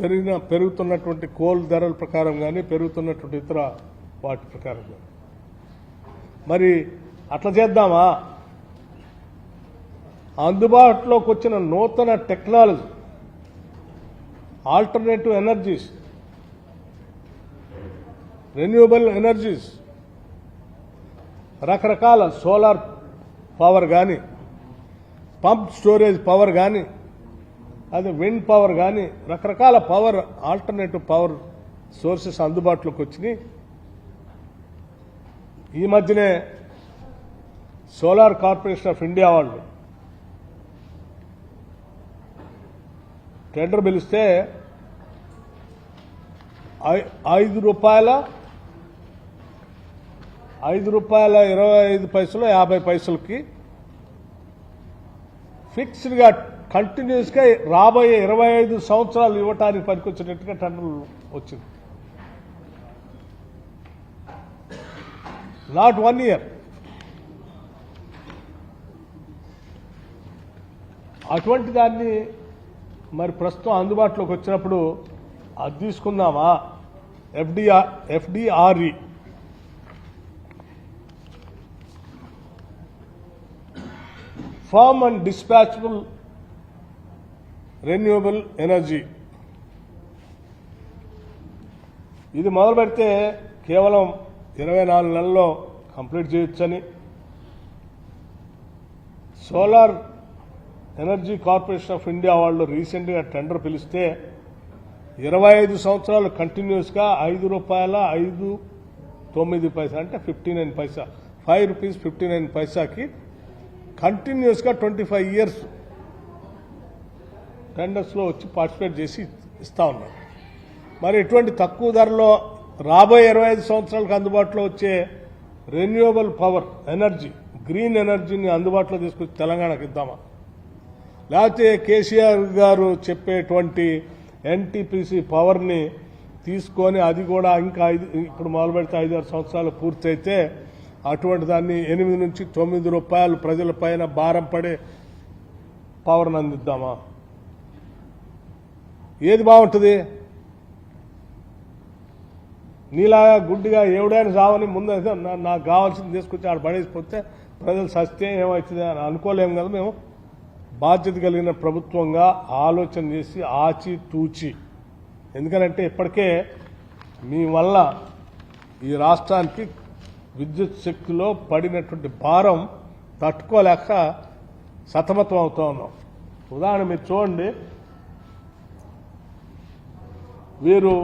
పెరిగిన పెరుగుతున్నటువంటి కోల్ ధరల ప్రకారం కానీ పెరుగుతున్నటువంటి ఇతర వాటి ప్రకారం కానీ మరి అట్లా చేద్దామా? అందుబాటులోకి వచ్చిన నూతన technology alternative energies renewable energies రకరకాల సోలార్ పవర్ కానీ పంప్ స్టోరేజ్ పవర్ కానీ అది విండ్ పవర్ కానీ రకరకాల పవర్ ఆల్టర్నేటివ్ పవర్ సోర్సెస్ అందుబాటులోకి వచ్చినాయి. ఈ మధ్యనే సోలార్ కార్పొరేషన్ ఆఫ్ ఇండియా వాళ్ళు టెండర్ పిలిస్తే ఐ- ఐదు రూపాయల ఐదు రూపాయల ఇరవై ఐదు పైసలు యాభై పైసలకి ఫిక్స్డ్గా కంటిన్యూస్గా రాబోయే ఇరవై ఐదు సంవత్సరాలు ఇవ్వటానికి పనికొచ్చినట్టుగా టెండర్ వచ్చింది. నాట్ వన్ ఇయర్ అటువంటి దాన్ని మరి ప్రస్తుతం అందుబాటులోకి వచ్చినప్పుడు అది తీసుకుందామా? FDR FDRE firm and dispatchable renewable energy. ఇది మొదలు పెడితే కేవలం ఇరవై నాలుగు నెలల్లో కంప్లీట్ చేయొచ్చని. Solar energy corporation of India వాళ్ళు రీసెంట్గా టెండర్ పిలిస్తే ఇరవై ఐదు సంవత్సరాలు కంటిన్యూస్గా ఐదు రూపాయల ఐదు తొమ్మిది పైసా అంటే fifty nine paisa five rupees fifty nine పైసాకి కంటిన్యూస్గా ట్వంటీ ఫైవ్ ఇయర్స్ టెండర్స్లో వచ్చి పార్టిసిపేట్ చేసి ఇస్తా ఉన్నారు. మరి ఇటువంటి తక్కువ ధరలో రాబోయే ఇరవై ఐదు సంవత్సరాలకు అందుబాటులో వచ్చే రెన్యూవబుల్ పవర్ ఎనర్జీ గ్రీన్ ఎనర్జీని అందుబాటులో తీసుకొచ్చి తెలంగాణకు ఇద్దామా? లేకపోతే కేసీఆర్ గారు చెప్పేటువంటి ఎన్టీపీసీ పవర్ని తీసుకొని అది కూడా ఇంకా ఐదు ఇప్పుడు మొదలు పెడితే ఐదారు సంవత్సరాలు పూర్తయితే అటువంటి దాన్ని ఎనిమిది నుంచి తొమ్మిది రూపాయలు ప్రజల పైన భారం పడే పవర్ని అందిద్దామా? ఏది బాగుంటుంది? నీలాగా గుడ్డిగా ఎవడైనా సావని ముందు అయితే నా- నాకు కావాల్సింది తీసుకొచ్చి ఆడ పడేసిపోతే ప్రజలు సస్తే ఏమవుతుంది అని అనుకోలేము కదా మేము. బాధ్యత కలిగిన ప్రభుత్వంగా ఆలోచన చేసి ఆచి తూచి ఎందుకనంటే ఇప్పటికే మీ వల్ల ఈ రాష్ట్రానికి విద్యుత్ శక్తిలో పడినటువంటి భారం తట్టుకోలేక సతమతం అవుతూ ఉన్నాం. ఉదాహరణ మీరు చూడండి. వీరు